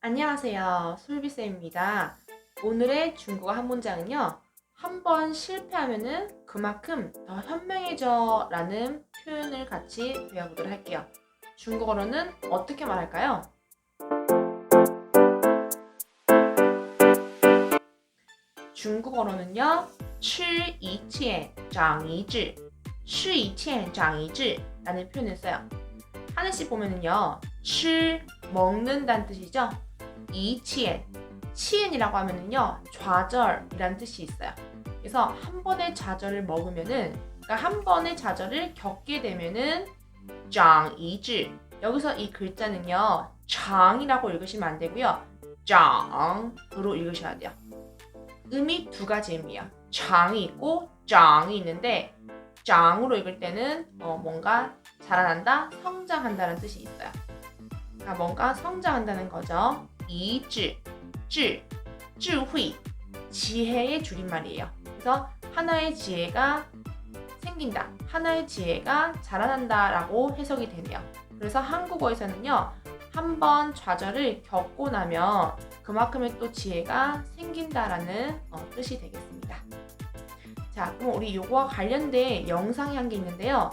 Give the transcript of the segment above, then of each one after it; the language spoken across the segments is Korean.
안녕하세요. 솔비쌤입니다. 오늘의 중국어 한 문장은요. 한 번 실패하면은 그만큼 더 현명해져 라는 표현을 같이 배워보도록 할게요. 중국어로는 어떻게 말할까요? 중국어로는요. 吃一堑长一智 吃一堑长一智라는 표현을 써요. 하나씩 보면은요. 吃 먹는다는 뜻이죠. 이치엔 치엔이라고 하면은요 좌절이라는 뜻이 있어요. 그래서 한 번의 좌절을 먹으면은 그러니까 한 번의 좌절을 겪게 되면은 장이지 여기서 이 글자는요 장이라고 읽으시면 안 되고요 장으로 읽으셔야 돼요. 음이 두 가지 의미야. 장이 있고 장이 있는데 장으로 읽을 때는 어, 뭔가 자라난다, 성장한다는 뜻이 있어요. 그러니까 뭔가 성장한다는 거죠. 이지, 지, 지慧이 지혜의 줄임말이에요. 그래서 하나의 지혜가 생긴다, 하나의 지혜가 자라난다라고 해석이 되네요. 그래서 한국어에서는요, 한 번 좌절을 겪고 나면 그만큼의 또 지혜가 생긴다라는 어, 뜻이 되겠습니다. 자, 그럼 우리 요거와 관련된 영상이 한 게 있는데요.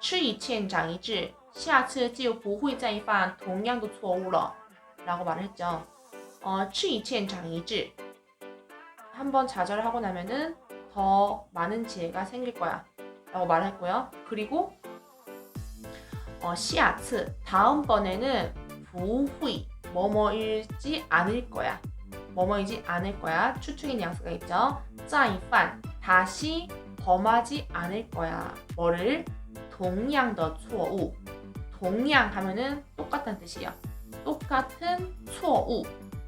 吃一堑长一智下次就不会再犯同样的错误了 라고 말을 했죠. 어, 吃一堑长一智 한번 좌절을 하고 나면은 더 많은 지혜가 생길 거야 라고 말을 했고요. 그리고 어, 下次 다음번에는 不会 뭐뭐일지 않을 거야. 뭐뭐이지 않을 거야. 추측인 양수가 있죠. 再犯 다시 범하지 않을 거야. 뭐를? 동양 더 초우 동양 하면은 똑같다는 뜻이에요. 똑같은 초우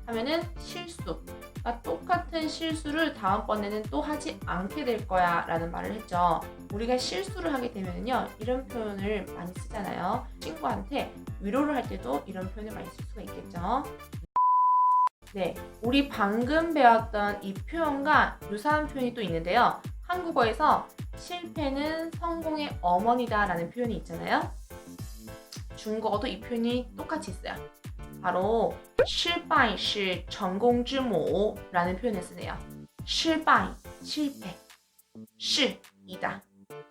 하면은 실수. 그러니까 똑같은 실수를 다음번에는 또 하지 않게 될 거야 라는 말을 했죠. 우리가 실수를 하게 되면요. 이런 표현을 많이 쓰잖아요. 친구한테 위로를 할 때도 이런 표현을 많이 쓸 수가 있겠죠. 네. 우리 방금 배웠던 이 표현과 유사한 표현이 또 있는데요. 한국어에서 실패는 성공의 어머니다라는 표현이 있잖아요. 중국어도 이 표현이 똑같이 있어요. 바로 失败是成功之母라는 표현을 쓰네요. 失败 실패 是 이다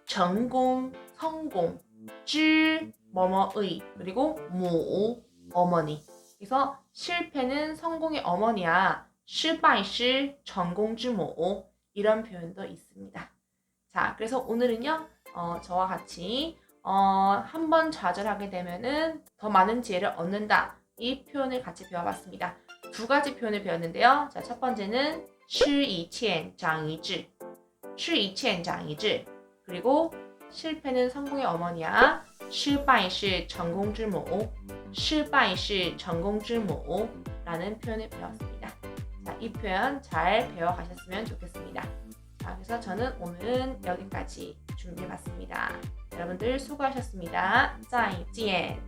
成功 성공 之 뭐뭐의 그리고 무 어머니 그래서 실패는 성공의 어머니야. 失败是成功之母 이런 표현도 있습니다. 자, 그래서 오늘은요, 어, 저와 같이 어, 한 번 좌절하게 되면은 더 많은 지혜를 얻는다. 이 표현을 같이 배워봤습니다. 두 가지 표현을 배웠는데요. 자, 첫 번째는 吃一堑长一智,吃一堑长一智. 그리고 실패는 성공의 어머니야. 失败是成功之母.失败是成功之母 라는 표현을 배웠습니다. 자, 이 표현 잘 배워가셨으면 좋겠습니다. 자, 그래서 저는 오늘은 여기까지 준비해봤습니다. 여러분들 수고하셨습니다. 再见.